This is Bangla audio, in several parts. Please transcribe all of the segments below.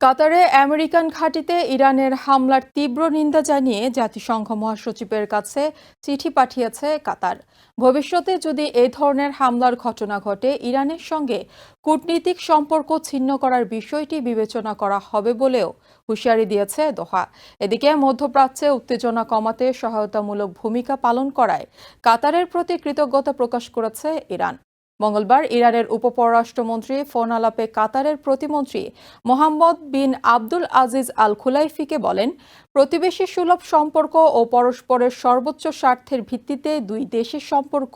কাতারে আমেরিকান ঘাঁটিতে ইরানের হামলার তীব্র নিন্দা জানিয়ে জাতিসংঘ মহাসচিবের কাছে চিঠি পাঠিয়েছে কাতার। ভবিষ্যতে যদি এই ধরনের হামলার ঘটনা ঘটে, ইরানের সঙ্গে কূটনীতিক সম্পর্ক ছিন্ন করার বিষয়টি বিবেচনা করা হবে বলেও হুঁশিয়ারি দিয়েছে দোহা। এদিকে মধ্যপ্রাচ্যে উত্তেজনা কমাতে সহায়তামূলক ভূমিকা পালন করায় কাতারের প্রতি কৃতজ্ঞতা প্রকাশ করেছে ইরান। মঙ্গলবার ইরানের উপপররাষ্ট্রমন্ত্রী ফোন আলাপে কাতারের প্রতিমন্ত্রী মোহাম্মদ বিন আব্দুল আজিজ আল খুলাইফিকে বলেন, প্রতিবেশী সুলভ সম্পর্ক ও পরস্পরের সর্বোচ্চ স্বার্থের ভিত্তিতে দুই দেশের সম্পর্ক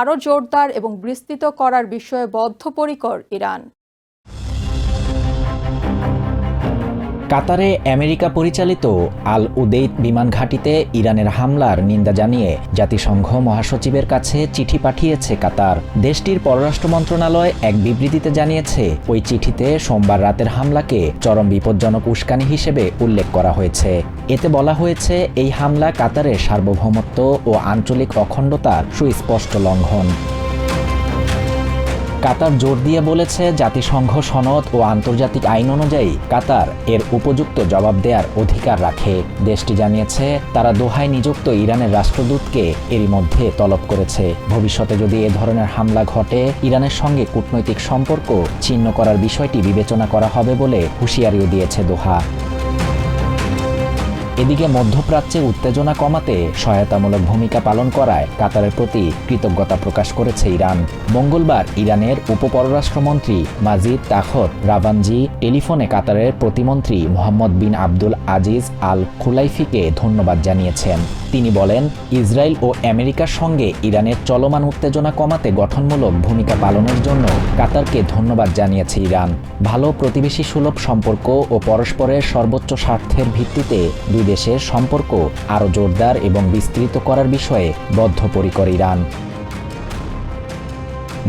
আরও জোরদার এবং বিস্তৃত করার বিষয়ে বদ্ধপরিকর ইরান। কাতারে আমেরিকা পরিচালিত আল উদেইদ বিমান ঘাঁটিতে ইরানের হামলার নিন্দা জানিয়ে জাতিসংঘ মহাসচিবের কাছে চিঠি পাঠিয়েছে কাতার। দেশটির পররাষ্ট্র মন্ত্রণালয় এক বিবৃতিতে জানিয়েছে, ওই চিঠিতে সোমবার রাতের হামলাকে চরম বিপজ্জনক উস্কানি হিসেবে উল্লেখ করা হয়েছে। এতে বলা হয়েছে, এই হামলা কাতারের সার্বভৌমত্ব ও আঞ্চলিক অখণ্ডতার সুস্পষ্ট লঙ্ঘন। কাতার জোর দিয়ে বলেছে, জাতিসংঘ সনদ ও আন্তর্জাতিক আইন অনুযায়ী কাতার এর উপযুক্ত জবাব দেওয়ার অধিকার রাখে। দেশটি জানিয়েছে, তারা দোহায় নিযুক্ত ইরানের রাষ্ট্রদূতকে এরই মধ্যে তলব করেছে। ভবিষ্যতে যদি এ ধরনের হামলা ঘটে, ইরানের সঙ্গে কূটনৈতিক সম্পর্ক ছিন্ন করার বিষয়টি বিবেচনা করা হবে বলে হুঁশিয়ারিও দিয়েছে দোহা। এদিকে মধ্যপ্রাচ্যে উত্তেজনা কমাতে সহায়তামূলক ভূমিকা পালন করায় কাতারের প্রতি কৃতজ্ঞতা প্রকাশ করেছে ইরান। মঙ্গলবার ইরানের উপপররাষ্ট্রমন্ত্রী মাজিদ তাখত রাভানজি টেলিফোনে কাতারের প্রতিমন্ত্রী মোহাম্মদ বিন আব্দুল আজিজ আল খুলাইফিকে ধন্যবাদ জানিয়েছেন। তিনি বলেন, ইসরায়েল ও আমেরিকার সঙ্গে ইরানের চলমান উত্তেজনা কমাতে গঠনমূলক ভূমিকা পালনের জন্য কাতারকে ধন্যবাদ জানিয়েছে ইরান। ভালো প্রতিবেশী সুলভ সম্পর্ক ও পরস্পরের সর্বোচ্চ স্বার্থের ভিত্তিতে দুই দেশের সম্পর্ক আরও জোরদার এবং বিস্তৃত করার বিষয়ে বদ্ধপরিকর ইরান।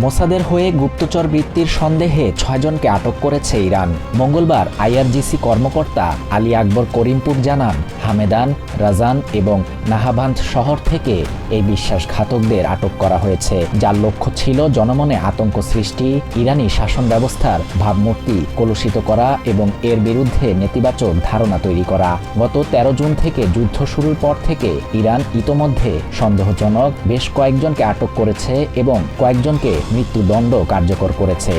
মোসাদের হয়ে গুপ্তচর বৃত্তির সন্দেহে ছয়জনকে আটক করেছে ইরান। মঙ্গলবার আইআরজিসি কর্মকর্তা আলী আকবর করিমপুর জানান হামেদান রাজান এবং নাহাবান্ধ শহর থেকে এই বিশ্বাসঘাতকদের আটক করা হয়েছে। যার লক্ষ্য ছিল জনমনে আতঙ্ক সৃষ্টি, ইরানি শাসন ব্যবস্থার ভাবমূর্তি কলুষিত করা এবং এর বিরুদ্ধে নেতিবাচক ধারণা তৈরি করা। গত ১৩ জুন থেকে যুদ্ধ শুরুর পর থেকে ইরান ইতোমধ্যে সন্দেহজনক বেশ কয়েকজনকে আটক করেছে এবং কয়েকজনকে মৃত্যুদণ্ড কার্যকর করেছে।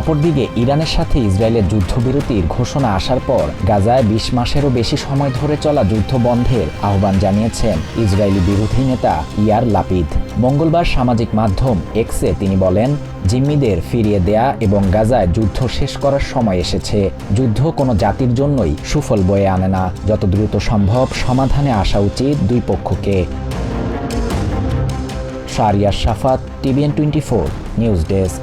অপরদিকে ইরানের সাথে ইসরায়েলের যুদ্ধবিরতির ঘোষণা আসার পর গাজায় বিশ মাসেরও বেশি সময় ধরে চলা যুদ্ধ বন্ধের আহ্বান জানিয়েছেন ইসরায়েলি বিরোধী নেতা ইয়ার লাপিদ। মঙ্গলবার সামাজিক মাধ্যম এক্সে তিনি বলেন, জিম্মিদের ফিরিয়ে দেয়া এবং গাজায় যুদ্ধ শেষ করার সময় এসেছে। যুদ্ধ কোনো জাতির জন্যই সুফল বয়ে আনে না। যত দ্রুত সম্ভব সমাধানে আসা উচিত দুই পক্ষকে। Shariar Safat TVN twenty four news desk.